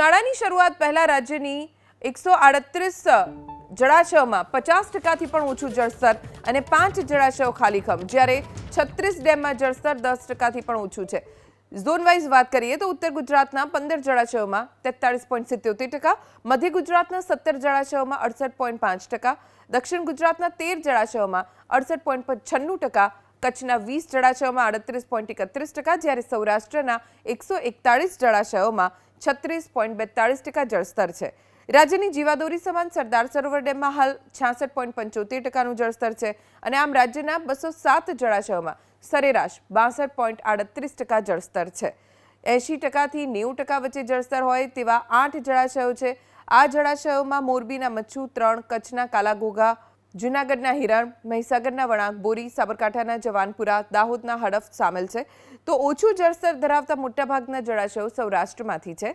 ઉનાળાની શરૂઆત પહેલા રાજ્યની એકસો આડત્રીસ જળાશયોમાં પચાસ ટકાથી પણ ઓછું જળસ્તર અને પાંચ જળાશયો ખાલીખમ જ્યારે છત્રીસ ડેમમાં જળસ્તર દસ ટકાથી પણ ઓછું છે. ઝોન વાઇઝ વાત કરીએ તો ઉત્તર ગુજરાતના પંદર જળાશયોમાં તેતાળીસ પોઈન્ટ સિત્યોતેર ટકા, મધ્ય ગુજરાતના સત્તર જળાશયોમાં અડસઠ પોઈન્ટ પાંચ ટકા, દક્ષિણ ગુજરાતના તેર જળાશયોમાં અડસઠ પોઈન્ટ છન્નું ટકા, કચ્છના વીસ જળાશયોમાં આડત્રીસ પોઈન્ટ એકત્રીસ ટકા, જ્યારે સૌરાષ્ટ્રના એકસો એકતાળીસ જળાશયોમાં છત્રીસ પોઈન્ટ બેતાળીસ ટકા જળસ્તર છે. રાજ્યની જીવાદોરી સમાન સરદાર સરોવર ડેમમાં હાલ છાસઠ પોઈન્ટ પંચોતેર ટકાનું જળસ્તર છે અને આમ રાજ્યના બસો સાત જળાશયોમાં સરેરાશ બાસઠ પોઈન્ટ આડત્રીસ ટકા જળસ્તર છે. એંશી ટકાથી નેવું ટકા વચ્ચે જળસ્તર હોય તેવા આઠ જળાશયો છે. આ જળાશયોમાં મોરબીના મચ્છુ, ત્રણ, કચ્છના કાલાઘોઘા જૂનાગઢના હિરણ, મહીસાગરના વળાંક બોરી, સાબરકાંઠાના જવાનપુરા, દાહોદના હડફ સામેલ છે. તો ઓછું જળસ્તર ધરાવતા મોટાભાગના જળાશયો સૌરાષ્ટ્રમાંથી છે.